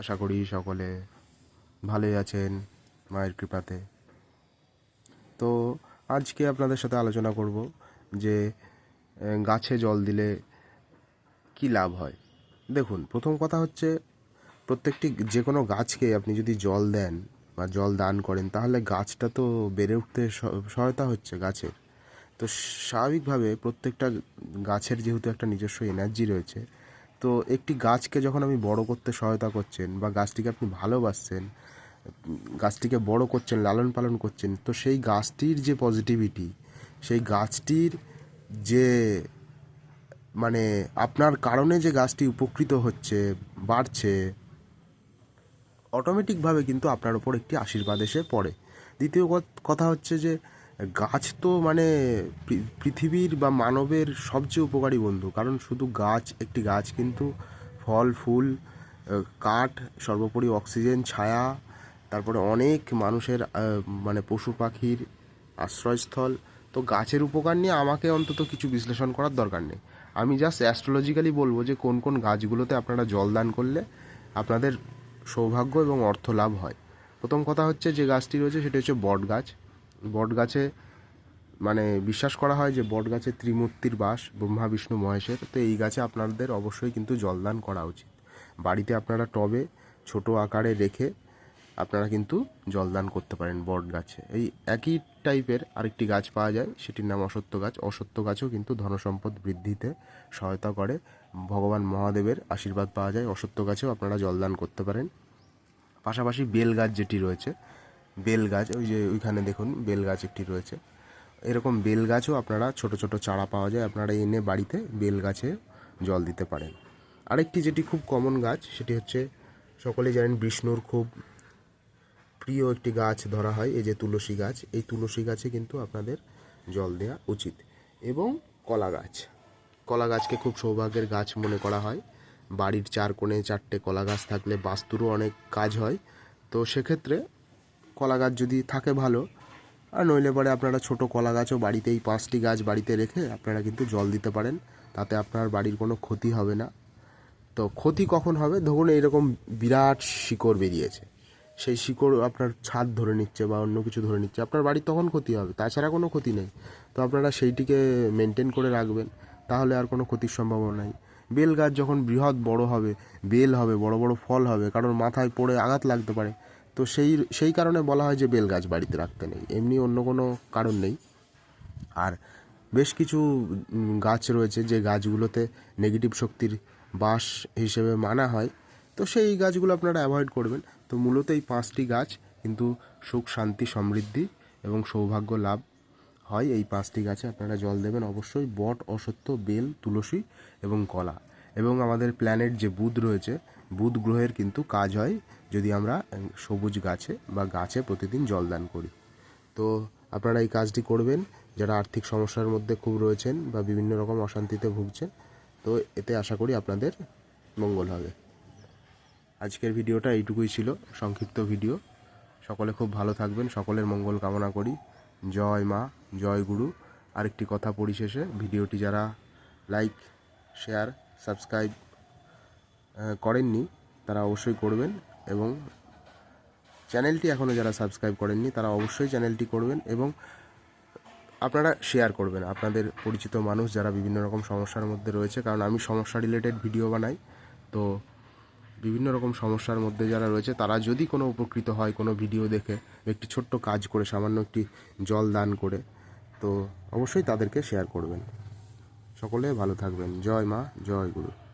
আশা করি সকলে ভালোই আছেন মায়ের কৃপাতে। তো আজকে আপনাদের সাথে আলোচনা করব যে গাছে জল দিলে কি লাভ হয়? দেখুন, প্রথম কথা হচ্ছে প্রত্যেকটি যে কোনো গাছকে আপনি যদি জল দেন বা জল দান করেন, তাহলে গাছটা তো বেড়ে উঠতে সহায়তা হচ্ছে গাছের। তো স্বাভাবিকভাবে প্রত্যেকটা গাছের যেহেতু একটা নিজস্ব এনার্জি রয়েছে তো একটি গাছকে যখন আমি বড় করতে সহায়তা করছেন বা গাছটিকে আপনি ভালোবাসছেন, গাছটিকে বড় করছেন, লালন পালন করছেন, তো সেই গাছটির যে পজিটিভিটি সেই গাছটির যে মানে আপনার কারণে যে গাছটি উপকৃত হচ্ছে, বাড়ছে অটোমেটিকভাবে কিন্তু আপনার ওপর একটি আশীর্বাদ এসে পড়ে। দ্বিতীয় কথা হচ্ছে যে গাছ তো মানে পৃথিবীর বা মানবের সবচেয়ে উপকারী বন্ধু। কারণ শুধু গাছ, একটি গাছ কিন্তু ফল, ফুল কাঠ, সর্বোপরি অক্সিজেন, ছায়া, তারপরে অনেক মানুষের মানে পশু পাখির আশ্রয়স্থল। তো গাছের উপকার নিয়ে আমাকে অন্তত কিছু বিশ্লেষণ করার দরকার নেই। আমি জাস্ট অ্যাস্ট্রোলজিক্যালি বলব যে কোন কোন গাছগুলোতে আপনারা জল দান করলে আপনাদের সৌভাগ্য এবং অর্থ লাভ হয়। প্রথম কথা হচ্ছে যে গাছটি রয়েছে, সেটি হচ্ছে বট গাছ বট গাছে মানে বিশ্বাস করা হয় যে বট গাছে ত্রিমূর্তির বাস, ব্রহ্মা, বিষ্ণু, মহেশের। তো এই গাছে আপনাদের অবশ্যই কিন্তু জলদান করা উচিত। বাড়িতে আপনারা টবে ছোট আকারে রেখে আপনারা কিন্তু জলদান করতে পারেন বট গাছে এই একই টাইপের আরেকটি গাছ পাওয়া যায়, সেটির নাম অসত্য গাছ। অসত্য গাছও কিন্তু ধনসম্পদ বৃদ্ধিতে সহায়তা করে। ভগবান মহাদেবের আশীর্বাদ পাওয়া যায়। অসত্য গাছেও আপনারা জলদান করতে পারেন। পাশাপাশি বেল গাছ যেটি রয়েছে বেল গাছ ওই যে ওইখানে দেখুন বেল গাছ একটি রয়েছে। এরকম বেল গাছও আপনারা ছোট ছোট চারা পাওয়া যায়, আপনারা এনে বাড়িতে বেল গাছে জল দিতে পারেন। আরেকটি যেটি খুব কমন গাছ, সেটি হচ্ছে সকলেই জানেন বিষ্ণুর খুব প্রিয় একটি গাছ ধরা হয়, এই যে তুলসী গাছ। এই তুলসী গাছে কিন্তু আপনাদের জল দেওয়া উচিত। এবং কলা গাছ। কলা গাছকে খুব সৌভাগ্যের গাছ মনে করা হয়। বাড়ির চার কোণে চারটে কলা গাছ থাকলে বাস্তুরও অনেক কাজ হয়। তো সেক্ষেত্রে কলা গাছ যদি থাকে ভালো, আর নইলে পরে আপনারা ছোট কলা গাছও বাড়িতেই, পাঁচটি গাছ বাড়িতে রেখে আপনারা কিন্তু জল দিতে পারেন। তাতে আপনার বাড়ির কোনো ক্ষতি হবে না। তো ক্ষতি কখন হবে? ধরুন এইরকম বিরাট শিকড় বেরিয়েছে। সেই শিকড় আপনার ছাদ ধরে নিচ্ছে বা অন্য কিছু ধরে নিচ্ছে, আপনার বাড়ির তখন ক্ষতি হবে, তাছাড়া কোনো ক্ষতি নেই। তো আপনারা সেইটিকে মেনটেন করে রাখবেন, তাহলে আর কোনো ক্ষতির সম্ভাবনা নাই। বেল গাছ যখন বৃহৎ বড় হবে, বেল হবে, বড় বড় ফল হবে, কারণ মাথায় পড়ে আঘাত লাগতে পারে। তো সেই সেই কারণে বলা হয় যে বেল গাছ বাড়িতে রাখতে নেই। এমনি অন্য কোনো কারণ নেই। আর বেশ কিছু গাছ রয়েছে যে গাছগুলোতে নেগেটিভ শক্তির বাস হিসেবে মানা হয়। তো সেই গাছগুলো আপনারা অ্যাভয়েড করবেন। তো মূলত এই পাঁচটি গাছ কিন্তু সুখ, শান্তি, সমৃদ্ধি এবং সৌভাগ্য লাভ হয়। এই পাঁচটি গাছে আপনারা জল দেবেন অবশ্যই। বট অসত্য বেল, তুলসী এবং কলা। এবং আমাদের প্ল্যানেট যে বুধ রয়েছে, বুধ গ্রহের কিন্তু কাজ হয় যদি আমরা সবুজ গাছে বা গাছে প্রতিদিন জল দান করি। তো আপনারা এই কাজটি করবেন, যারা আর্থিক সমস্যার মধ্যে খুব রয়েছেন বা বিভিন্ন রকম অশান্তিতে ভুগছেন, তো এতে আশা করি আপনাদের মঙ্গল হবে। আজকের ভিডিওটা এইটুকুই ছিল, সংক্ষিপ্ত ভিডিও। সকলে খুব ভালো থাকবেন, সকলের মঙ্গল কামনা করি। জয় মা, জয় গুরু। আরেকটি কথা পরিশেষে, ভিডিওটি যারা লাইক শেয়ার সাবস্ক্রাইব করেননি, তারা অবশ্যই করবেন এবং চ্যানেলটি এখনও যারা সাবস্ক্রাইব করেননি, তারা অবশ্যই চ্যানেলটি করবেন এবং আপনারা শেয়ার করবেন। আপনাদের পরিচিত মানুষ যারা বিভিন্ন রকম সমস্যার মধ্যে রয়েছে, কারণ আমি সমস্যা রিলেটেড ভিডিও বানাই, তো বিভিন্ন রকম সমস্যার মধ্যে যারা রয়েছে, তারা যদি কোনো উপকৃত হয় কোনো ভিডিও দেখে, একটি ছোট্ট কাজ করে, সামান্য একটি জল দান করে, তো অবশ্যই তাদেরকে শেয়ার করবেন। সকলে ভালো থাকবেন। জয় মা জয় গুরু।